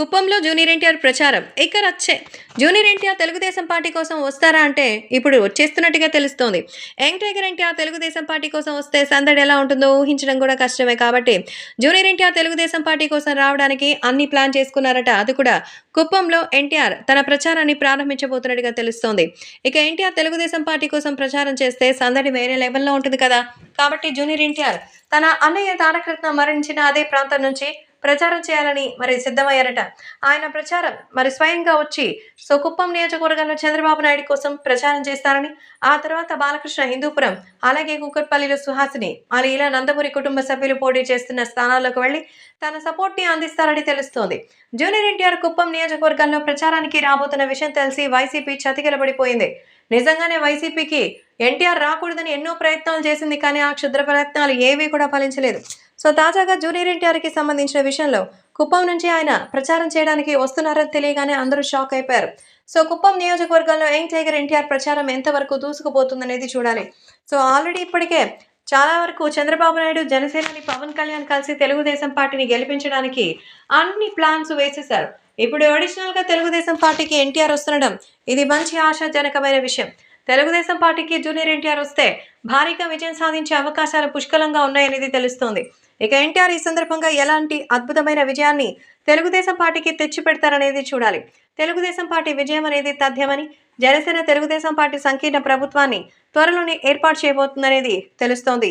కుప్పంలో జూనియర్ ఎన్టీఆర్ ప్రచారం. ఇక్కడ వచ్చే జూనియర్ ఎన్టీఆర్ తెలుగుదేశం పార్టీ కోసం వస్తారా అంటే ఇప్పుడు వచ్చేస్తున్నట్టుగా తెలుస్తోంది. Young tiger NTR Telugu Desam party కోసం వస్తే సందడి ఎలా ఉంటుందో ఊహించడం కూడా కష్టమే కాబట్టి జూనియర్ ఎన్టీఆర్ తెలుగుదేశం పార్టీ కోసం రావడానికి అన్ని ప్లాన్ చేసుకున్నారట. అది కూడా కుప్పంలో ఎన్టీఆర్ తన ప్రచారాన్ని ప్రారంభించబోతున్నట్టుగా తెలుస్తోంది. ఇక ఎన్టీఆర్ తెలుగుదేశం పార్టీ కోసం ప్రచారం చేస్తే సందడి వేరే లెవెల్లో ఉంటుంది కదా. కాబట్టి జూనియర్ ఎన్టీఆర్ తన అన్నయ్య తారకరత్న మరణించిన అదే ప్రాంతం నుంచి ప్రచారం చేయాలని మరి సిద్ధమయ్యారట. ఆయన ప్రచారం మరి స్వయంగా వచ్చి సో కుప్పం నియోజకవర్గంలో చంద్రబాబు నాయుడు కోసం ప్రచారం చేస్తారని ఆ తర్వాత బాలకృష్ణ హిందూపురం అలాగే కుక్కట్పల్లిలో సుహాసిని మరి ఇలా నందమూరి కుటుంబ సభ్యులు పోటీ చేస్తున్న స్థానాల్లోకి వెళ్ళి తన సపోర్ట్ని అందిస్తారని తెలుస్తోంది. జూనియర్ ఎన్టీఆర్ కుప్పం నియోజకవర్గంలో ప్రచారానికి రాబోతున్న విషయం తెలిసి వైసీపీ చతికిలబడిపోయింది. నిజంగానే వైసీపీకి ఎన్టీఆర్ రాకూడదని ఎన్నో ప్రయత్నాలు చేసింది కానీ ఆ క్షుద్ర ప్రయత్నాలు ఏవీ కూడా ఫలించలేదు. సో తాజాగా జూనియర్ ఎన్టీఆర్కి సంబంధించిన విషయంలో కుప్పం నుంచి ఆయన ప్రచారం చేయడానికి వస్తున్నారని తెలియగానే అందరూ షాక్ అయిపోయారు. సో కుప్పం నియోజకవర్గంలో యంగ్ టైగర్ ఎన్టీఆర్ ప్రచారం ఎంతవరకు దూసుకుపోతుందనేది చూడాలి. సో ఆల్రెడీ ఇప్పటికే చాలా వరకు చంద్రబాబు నాయుడు జనసేనని పవన్ కళ్యాణ్ కలిసి తెలుగుదేశం పార్టీని గెలిపించడానికి అన్ని ప్లాన్స్ వేసేశారు. ఇప్పుడు అడిషనల్గా తెలుగుదేశం పార్టీకి ఎన్టీఆర్ వస్తుండడం ఇది మంచి ఆశాజనకమైన విషయం. తెలుగుదేశం పార్టీకి జూనియర్ ఎన్టీఆర్ వస్తే భారీగా విజయం సాధించే అవకాశాలు పుష్కలంగా ఉన్నాయనేది తెలుస్తోంది. ఇక ఎన్టీఆర్ ఈ సందర్భంగా ఎలాంటి అద్భుతమైన విజయాన్ని తెలుగుదేశం పార్టీకి తెచ్చి పెడతారనేది చూడాలి. తెలుగుదేశం పార్టీ విజయం అనేది తథ్యమని జనసేన తెలుగుదేశం పార్టీ సంకీర్ణ ప్రభుత్వాన్ని త్వరలోనే ఏర్పాటు చేయబోతుందనేది తెలుస్తోంది.